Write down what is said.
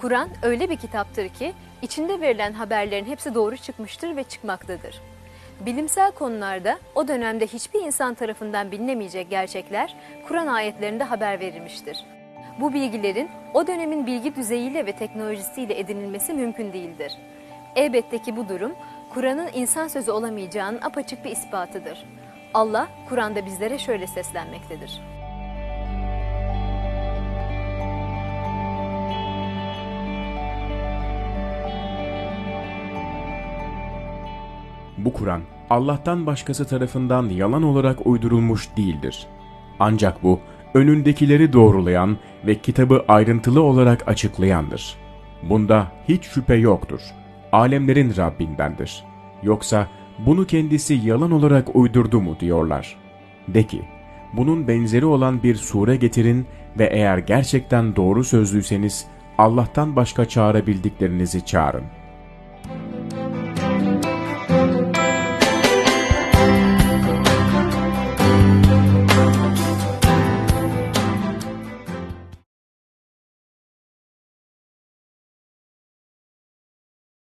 Kur'an öyle bir kitaptır ki içinde verilen haberlerin hepsi doğru çıkmıştır ve çıkmaktadır. Bilimsel konularda o dönemde hiçbir insan tarafından bilinemeyecek gerçekler Kur'an ayetlerinde haber verilmiştir. Bu bilgilerin o dönemin bilgi düzeyiyle ve teknolojisiyle edinilmesi mümkün değildir. Elbette ki bu durum Kur'an'ın insan sözü olamayacağının apaçık bir ispatıdır. Allah Kur'an'da bizlere şöyle seslenmektedir. Bu Kur'an Allah'tan başkası tarafından yalan olarak uydurulmuş değildir. Ancak bu önündekileri doğrulayan ve kitabı ayrıntılı olarak açıklayandır. Bunda hiç şüphe yoktur. Alemlerin Rabbindendir. Yoksa bunu kendisi yalan olarak uydurdu mu diyorlar. De ki, bunun benzeri olan bir sure getirin ve eğer gerçekten doğru sözlüyseniz Allah'tan başka çağırabildiklerinizi çağırın.